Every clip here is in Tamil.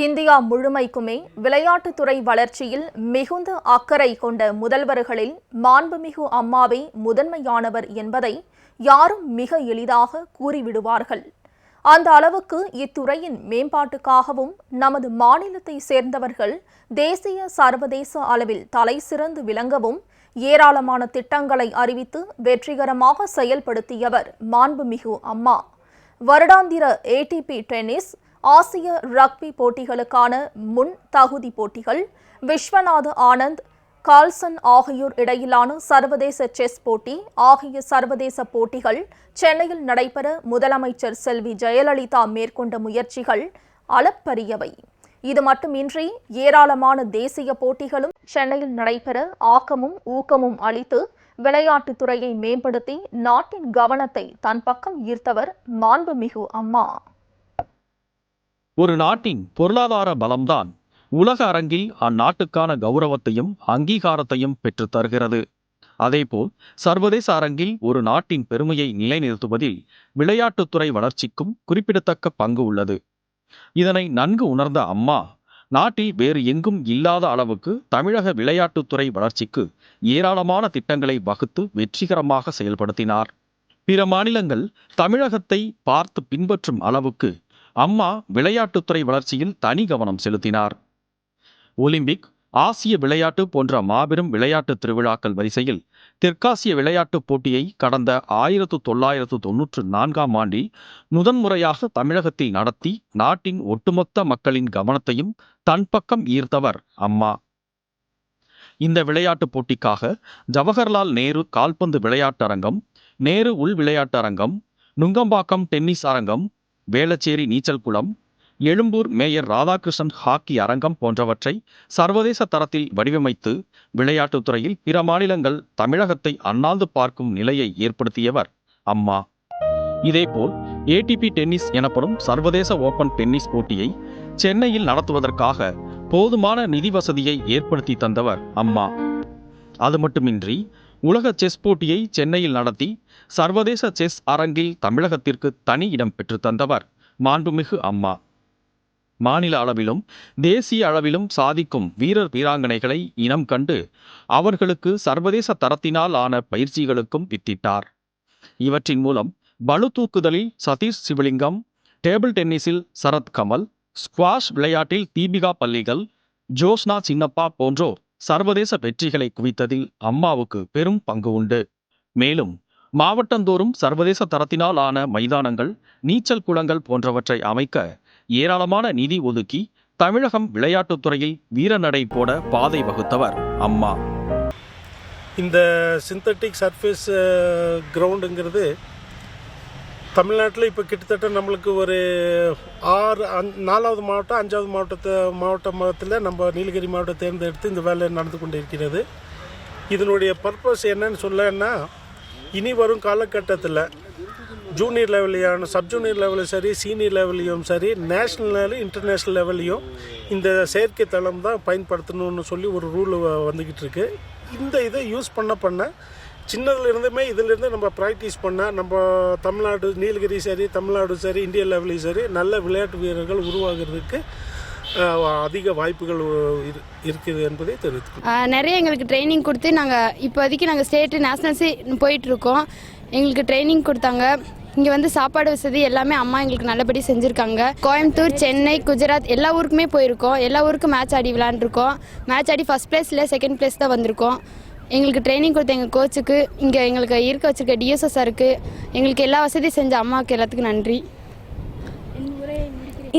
இந்தியா முழுமைக்குமே விளையாட்டுத்துறை வளர்ச்சியில் மிகுந்த அக்கறை கொண்ட முதல்வர்களில் மாண்புமிகு அம்மாவே முதன்மையானவர் என்பதை யாரும் மிக எளிதாக கூறிவிடுவார்கள். அந்த அளவுக்கு இத்துறையின் மேம்பாட்டுக்காகவும் நமது மாநிலத்தை சேர்ந்தவர்கள் தேசிய சர்வதேச அளவில் தலை சிறந்து விளங்கவும் ஏராளமான திட்டங்களை அறிவித்து வெற்றிகரமாக செயல்படுத்தியவர் மாண்புமிகு அம்மா. வருடாந்திர ஏடிபி டென்னிஸ் ஆசிய ரக்பி போட்டிகளுக்கான முன் தகுதி போட்டிகள் விஸ்வநாத ஆனந்த் கால்சன் ஆகியோர் இடையிலான சர்வதேச செஸ் போட்டி ஆகிய சர்வதேச போட்டிகள் சென்னையில் நடைபெற முதலமைச்சர் செல்வி ஜெயலலிதா மேற்கொண்ட முயற்சிகள் அளப்பரியவை. இது மட்டுமின்றி ஏராளமான தேசிய போட்டிகளும் சென்னையில் நடைபெற ஆக்கமும் ஊக்கமும் அளித்து விளையாட்டுத் துறையை மேம்படுத்தி நாட்டின் கவனத்தை தன் பக்கம் ஈர்த்தவர் மாண்புமிகு அம்மா. ஒரு நாட்டின் பொருளாதார பலம்தான் உலக அரங்கில் அந்நாட்டுக்கான கௌரவத்தையும் அங்கீகாரத்தையும் பெற்றுத் தருகிறது. அதேபோல் சர்வதேச அரங்கில் ஒரு நாட்டின் பெருமையை நிலைநிறுத்துவதில் விளையாட்டுத்துறை வளர்ச்சிக்கும் குறிப்பிடத்தக்க பங்கு உள்ளது. இதனை நன்கு உணர்ந்த அம்மா நாட்டில் வேறு எங்கும் இல்லாத அளவுக்கு தமிழக விளையாட்டுத்துறை வளர்ச்சிக்கு ஏராளமான திட்டங்களை வகுத்து வெற்றிகரமாக செயல்படுத்தினார். பிற மாநிலங்கள் தமிழகத்தை பார்த்து பின்பற்றும் அளவுக்கு அம்மா விளையாட்டுத்துறை வளர்ச்சியில் தனி கவனம் செலுத்தினார். ஒலிம்பிக் ஆசிய விளையாட்டு போன்ற மாபெரும் விளையாட்டு திருவிழாக்கள் வரிசையில் தெற்காசிய விளையாட்டுப் போட்டியை கடந்த ஆயிரத்து தொள்ளாயிரத்து தொன்னூற்று நான்காம் ஆண்டில் முதன்முறையாக தமிழகத்தில் நடத்தி நாட்டின் ஒட்டுமொத்த மக்களின் கவனத்தையும் தன் பக்கம் ஈர்த்தவர் அம்மா. இந்த விளையாட்டுப் போட்டிக்காக ஜவஹர்லால் நேரு கால்பந்து விளையாட்டரங்கம் நேரு உள் விளையாட்டரங்கம் நுங்கம்பாக்கம் டென்னிஸ் அரங்கம் வேளச்சேரி நீச்சல் குளம் எழும்பூர் மேயர் ராதாகிருஷ்ணன் ஹாக்கி அரங்கம் போன்றவற்றை சர்வதேச தரத்தில் வடிவமைத்து விளையாட்டுத் துறையில் பிற மாநிலங்கள் தமிழகத்தை அண்ணாந்து பார்க்கும் நிலையை ஏற்படுத்தியவர் அம்மா. இதேபோல் ஏடிபி டென்னிஸ் எனப்படும் சர்வதேச ஓபன் டென்னிஸ் போட்டியை சென்னையில் நடத்துவதற்காக போதுமான நிதி வசதியை ஏற்படுத்தி தந்தவர் அம்மா. அது மட்டுமின்றி உலக செஸ் போட்டியை சென்னையில் நடத்தி சர்வதேச செஸ் அரங்கில் தமிழகத்திற்கு தனி இடம் பெற்றுத் தந்தவர் மாண்புமிகு அம்மா. மாநில அளவிலும் தேசிய அளவிலும் சாதிக்கும் வீரர் வீராங்கனைகளை இனம் கண்டு அவர்களுக்கு சர்வதேச தரத்தினால் ஆன பயிற்சிகளுக்கும் வித்திட்டார். இவற்றின் மூலம் பளு தூக்குதலில் சதீஷ் சிவலிங்கம் டேபிள் டென்னிஸில் சரத் கமல் ஸ்குவாஷ் விளையாட்டில் தீபிகா பள்ளிகள் ஜோஸ்னா சின்னப்பா போன்றோர் சர்வதேச வெற்றிகளை குவித்ததில் அம்மாவுக்கு பெரும் பங்கு உண்டு. மேலும் மாவட்டந்தோறும் சர்வதேச தரத்தினால் ஆன மைதானங்கள் நீச்சல் குளங்கள் போன்றவற்றை அமைக்க ஏராளமான நிதி ஒதுக்கி தமிழகம் விளையாட்டுத்துறையில் வீரநடை போட பாதை வகுத்தவர் அம்மா. இந்த சிந்தட்டிக் சர்ஃபேஸ் கிரவுண்டுங்கிறது தமிழ்நாட்டில் இப்போ கிட்டத்தட்ட நம்மளுக்கு ஒரு ஆறு நாலாவது மாவட்டம் அஞ்சாவது மாவட்டத்தை மாவட்டத்தில் நம்ம நீலகிரி மாவட்டம் தேர்ந்தெடுத்து இந்த வேலை நடந்து கொண்டு இருக்கிறது இதனுடைய பர்பஸ் என்னன்னு சொல்லன்னா இனி வரும் காலகட்டத்தில் ஜூனியர் லெவல்லையான சப்ஜூனியர் லெவலும் சரி சீனியர் லெவலையும் சரி நேஷ்னல் லெவல் இன்டர்நேஷ்னல் லெவலையும் இந்த செயற்கை தளம் தான் பயன்படுத்தணும்னு சொல்லி ஒரு ரூல் வந்துக்கிட்டு இருக்கு. இந்த இதை யூஸ் பண்ண பண்ண சின்னதுல இருந்துமே நம்ம ப்ராக்டிஸ் பண்ணால் நம்ம தமிழ்நாடு நீலகிரி சரி தமிழ்நாடு சரி இந்திய லெவலையும் சரி நல்ல விளையாட்டு வீரர்கள் உருவாகிறதுக்கு அதிக வாய்ப்புகள் இருக்குது என்பதை தெரிவித்துக்கிறேன் நிறைய எங்களுக்கு ட்ரைனிங் கொடுத்து நாங்கள் இப்போதைக்கு நாங்கள் ஸ்டேட்டு நேஷ்னல்ஸு போயிட்டுருக்கோம். எங்களுக்கு ட்ரைனிங் கொடுத்தாங்க. இங்கே வந்து சாப்பாடு வசதி எல்லாமே அம்மா எங்களுக்கு நல்லபடி செஞ்சுருக்காங்க. கோயம்புத்தூர் சென்னை குஜராத் எல்லா ஊருக்குமே போயிருக்கோம். எல்லா ஊருக்கும் மேட்ச் ஆடி விளாண்டுருக்கோம். மேட்ச் ஆடி ஃபஸ்ட் ப்ளேஸ் இல்லை செகண்ட் ப்ளேஸ் தான் வந்திருக்கோம். எங்களுக்கு ட்ரைனிங் கொடுத்த எங்கள் கோச்சுக்கு இங்கே எங்களுக்கு இருக்க வச்சுருக்க டிஎஸ்எஸ் சாருக்கு எங்களுக்கு எல்லா வசதியும் செஞ்ச அம்மாவுக்கு எல்லாத்துக்கும் நன்றி.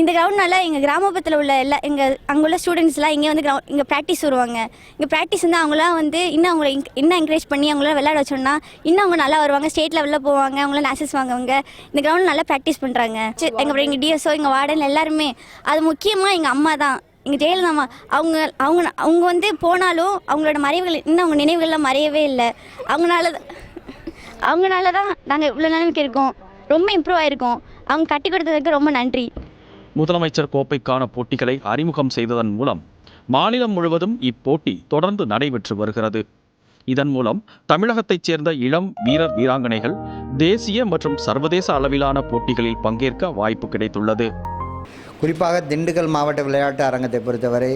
இந்த கிரவுண்ட்னால எங்கள் கிராமப்புறத்தில் உள்ள எல்லா எங்கள் அங்கே உள்ள ஸ்டூடெண்ட்ஸ்லாம் இங்கே வந்து கிரவுண்ட் இங்கே ப்ராக்டிஸ் வருவாங்க. இங்கே ப்ராக்டிஸ் வந்து அவங்களாம் வந்து இன்னும் அவங்கள enc- இன்னும் என்கரேஜ் பண்ணி அவங்களாம் விளையாட வச்சோம்னா இன்னும் அவங்க நல்லா வருவாங்க. ஸ்டேட் லெவலில் போவாங்க அவங்களாம் நேஷனல்ஸ் வாங்குவாங்க. இந்த கிரவுண்ட் நல்லா ப்ராக்டிஸ் பண்ணுறாங்க எங்கள் எங்கள் டிஎஸ்ஓ எங்கள் வார்டன் எல்லாருமே. அது முக்கியமாக எங்கள் அம்மா தான். எங்கள் ஜெயலலிதா அவங்க அவங்க அவங்க வந்து போனாலும் அவங்களோட மறைவுகள் இன்னும் அவங்க நினைவுகள்லாம் மறையவே இல்லை. அவங்களால தான் அவங்களால தான் நாங்கள் இவ்வளோ நிலைமைக்கு இருக்கோம். ரொம்ப இம்ப்ரூவ் ஆயிருக்கோம். அவங்க கட்டி கொடுத்ததுக்கு ரொம்ப நன்றி. முதலமைச்சர் கோப்பைக்கான போட்டிகளை அறிமுகம் செய்ததன் மூலம் மாநிலம் முழுவதும் இப்போட்டி தொடர்ந்து நடைபெற்று வருகிறது. இதன் மூலம் தமிழகத்தைச் சேர்ந்த இளம் வீரர் வீராங்கனைகள் தேசிய மற்றும் சர்வதேச அளவிலான போட்டிகளில் பங்கேற்க வாய்ப்பு கிடைத்துள்ளது. குறிப்பாக திண்டுக்கல் மாவட்ட விளையாட்டு அரங்கத்தை பொறுத்தவரை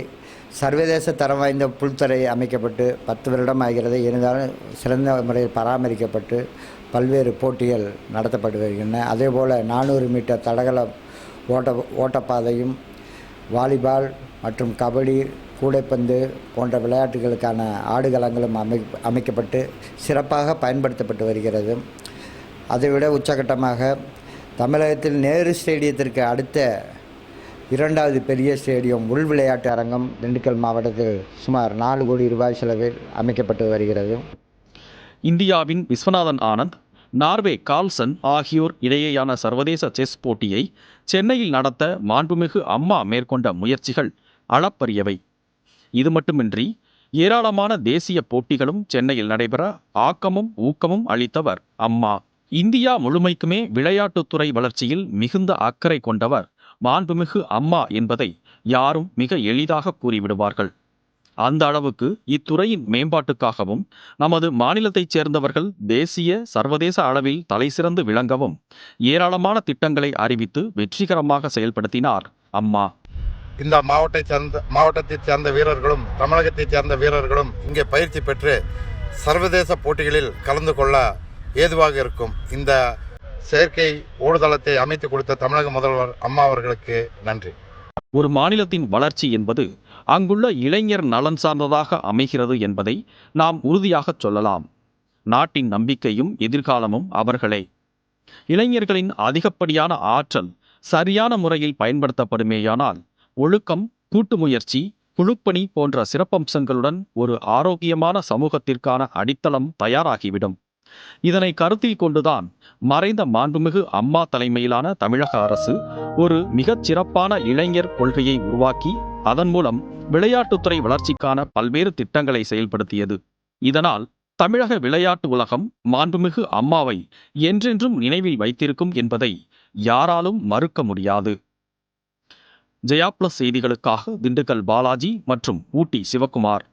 சர்வதேச தரம் வாய்ந்த புல்தரை அமைக்கப்பட்டு பத்து வருடம் ஆகிறது. இருந்தாலும் சிறந்த முறையில் பராமரிக்கப்பட்டு பல்வேறு போட்டிகள் நடத்தப்பட்டு வருகின்றன. அதேபோல் நானூறு மீட்டர் தடகள ஓட்ட ஓட்டப்பாதையும் வாலிபால் மற்றும் கபடி கூடைப்பந்து போன்ற விளையாட்டுகளுக்கான ஆடுகளங்களும் அமை அமைக்கப்பட்டு சிறப்பாக பயன்படுத்தப்பட்டு வருகிறது. அதைவிட உச்சகட்டமாக தமிழகத்தில் நேரு ஸ்டேடியத்திற்கு அடுத்த இரண்டாவது பெரிய ஸ்டேடியம் உள் விளையாட்டு அரங்கம் திண்டுக்கல் மாவட்டத்தில் சுமார் நாலு கோடி ரூபாய் செலவில் அமைக்கப்பட்டு வருகிறது. இந்தியாவின் விஸ்வநாதன் ஆனந்த் நார்வே கால்சன் ஆகியோர் இடையேயான சர்வதேச செஸ் போட்டியை சென்னையில் நடத்த மாண்புமிகு அம்மா மேற்கொண்ட முயற்சிகள் அளப்பரியவை. இது மட்டுமின்றி ஏராளமான தேசிய போட்டிகளும் சென்னையில் நடைபெற ஆக்கமும் ஊக்கமும் அளித்தவர் அம்மா. இந்தியா முழுமைக்குமே விளையாட்டுத்துறை வளர்ச்சியில் மிகுந்த அக்கறை கொண்டவர் மாண்புமிகு அம்மா என்பதை யாரும் மிக எளிதாக கூறிவிடுவார்கள். அந்த அளவுக்கு இத்துறையின் மேம்பாட்டுக்காகவும் நமது மாநிலத்தைச் சேர்ந்தவர்கள் தேசிய சர்வதேச அளவில் தலைசிறந்து விளங்கவும் ஏராளமான திட்டங்களை அறிவித்து வெற்றிகரமாக செயல்படுத்தினார் அம்மா. இந்த மாவட்டத்தை சேர்ந்த மாவட்டத்தைச் சேர்ந்த வீரர்களும் தமிழகத்தைச் சேர்ந்த வீரர்களும் இங்கே பயிற்சி பெற்று சர்வதேச போட்டிகளில் கலந்து கொள்ள ஏதுவாக இருக்கும். இந்த செயற்கை ஓடுதளத்தை அமைத்து கொடுத்த தமிழக முதல்வர் அம்மா அவர்களுக்கு நன்றி. ஒரு மாநிலத்தின் வளர்ச்சி என்பது அங்குள்ள இளைஞர் நலன் சார்ந்ததாக அமைகிறது என்பதை நாம் உறுதியாகச் சொல்லலாம். நாட்டின் நம்பிக்கையும் எதிர்காலமும் அவர்களே. இளைஞர்களின் அதிகப்படியான ஆற்றல் சரியான முறையில் பயன்படுத்தப்படுமேயானால் ஒழுக்கம் கூட்டு முயற்சி குழுப்பணி போன்ற சிறப்பம்சங்களுடன் ஒரு ஆரோக்கியமான சமூகத்திற்கான அடித்தளம் தயாராகிவிடும். இதனை கருத்தில் கொண்டுதான் மறைந்த மாண்புமிகு அம்மா தலைமையிலான தமிழக அரசு ஒரு மிகச் சிறப்பான இளைஞர் கொள்கையை உருவாக்கி அதன் மூலம் விளையாட்டுத்துறை வளர்ச்சிக்கான பல்வேறு திட்டங்களை செயல்படுத்தியது. இதனால் தமிழக விளையாட்டு உலகம் மாண்புமிகு அம்மாவை என்றென்றும் நினைவில் வைத்திருக்கும் என்பதை யாராலும் மறுக்க முடியாது. ஜெயா பிளஸ் செய்திகளுக்காக திண்டுக்கல் பாலாஜி மற்றும் ஊட்டி சிவக்குமார்.